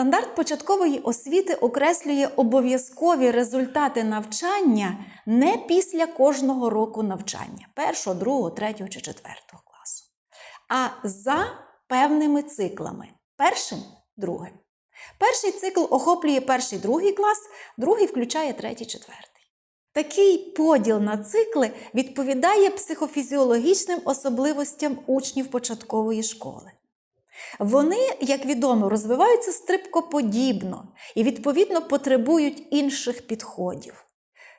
Стандарт початкової освіти окреслює обов'язкові результати навчання не після кожного року навчання першого, другого, третього чи четвертого класу, а за певними циклами. Першим другим. Перший цикл охоплює перший другий клас, другий включає третій, четвертий. Такий поділ на цикли відповідає психофізіологічним особливостям учнів початкової школи. Вони, як відомо, розвиваються стрибкоподібно і, відповідно, потребують інших підходів.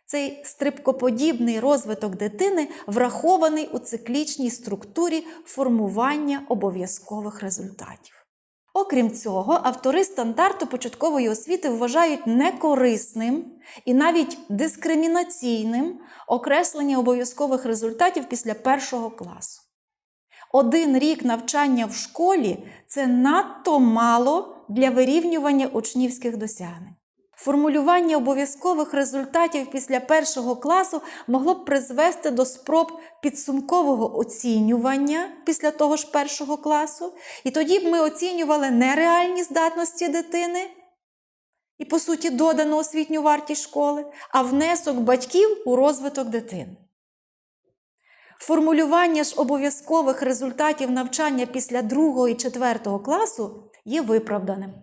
Цей стрибкоподібний розвиток дитини врахований у циклічній структурі формування обов'язкових результатів. Окрім цього, автори стандарту початкової освіти вважають некорисним і навіть дискримінаційним окреслення обов'язкових результатів після першого класу. Один рік навчання в школі це надто мало для вирівнювання учнівських досягнень. Формулювання обов'язкових результатів після першого класу могло б призвести до спроб підсумкового оцінювання після того ж першого класу, і тоді б ми оцінювали не реальні здатності дитини і, по суті, додану освітню вартість школи, а внесок батьків у розвиток дитини. Формулювання ж обов'язкових результатів навчання після другого і четвертого класу є виправданим.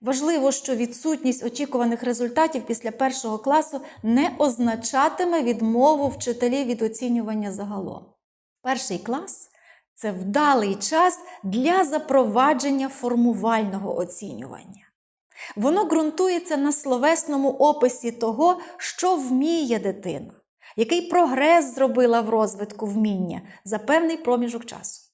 Важливо, що відсутність очікуваних результатів після першого класу не означатиме відмову вчителів від оцінювання загалом. Перший клас це вдалий час для запровадження формувального оцінювання. Воно ґрунтується на словесному описі того, що вміє дитина, який прогрес зробила в розвитку вміння за певний проміжок часу.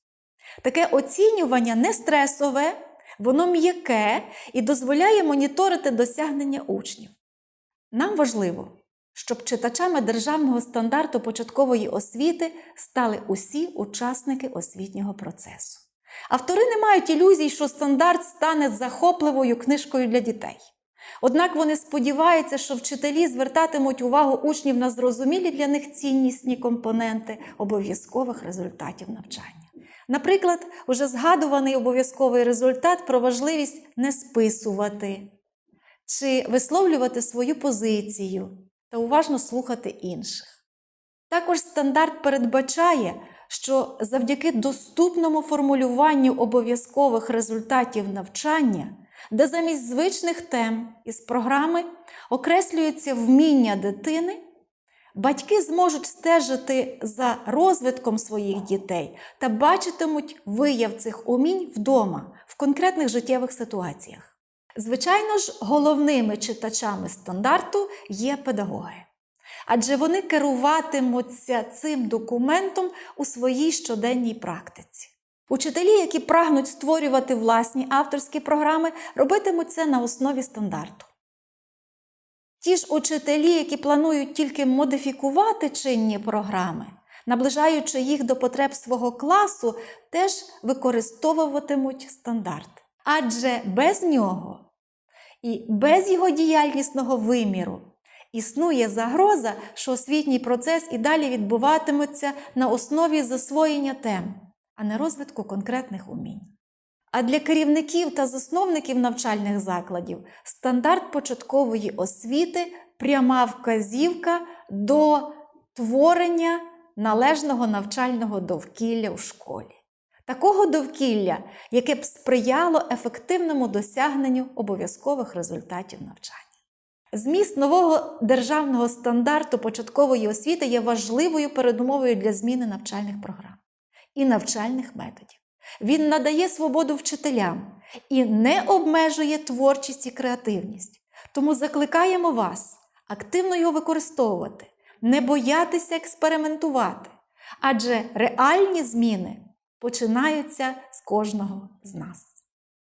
Таке оцінювання не стресове, воно м'яке і дозволяє моніторити досягнення учнів. Нам важливо, щоб читачами державного стандарту початкової освіти стали усі учасники освітнього процесу. Автори не мають ілюзій, що стандарт стане захопливою книжкою для дітей. Однак вони сподіваються, що вчителі звертатимуть увагу учнів на зрозумілі для них ціннісні компоненти обов'язкових результатів навчання. Наприклад, уже згадуваний обов'язковий результат про важливість не списувати чи висловлювати свою позицію та уважно слухати інших. Також стандарт передбачає, що завдяки доступному формулюванню обов'язкових результатів навчання, де замість звичних тем із програми окреслюється вміння дитини, батьки зможуть стежити за розвитком своїх дітей та бачитимуть вияв цих умінь вдома в конкретних життєвих ситуаціях. Звичайно ж, головними читачами стандарту є педагоги адже вони керуватимуться цим документом у своїй щоденній практиці. Учителі, які прагнуть створювати власні авторські програми, робитимуть це на основі стандарту. Ті ж учителі, які планують тільки модифікувати чинні програми, наближаючи їх до потреб свого класу, теж використовуватимуть стандарт. Адже без нього і без його діяльнісного виміру Існує загроза, що освітній процес і далі відбуватиметься на основі засвоєння тем, а не розвитку конкретних умінь. А для керівників та засновників навчальних закладів стандарт початкової освіти пряма вказівка до творення належного навчального довкілля в школі. Такого довкілля, яке б сприяло ефективному досягненню обов'язкових результатів навчання. Зміст нового державного стандарту початкової освіти є важливою передумовою для зміни навчальних програм і навчальних методів. Він надає свободу вчителям і не обмежує творчість і креативність. Тому закликаємо вас активно його використовувати, не боятися експериментувати, адже реальні зміни починаються з кожного з нас.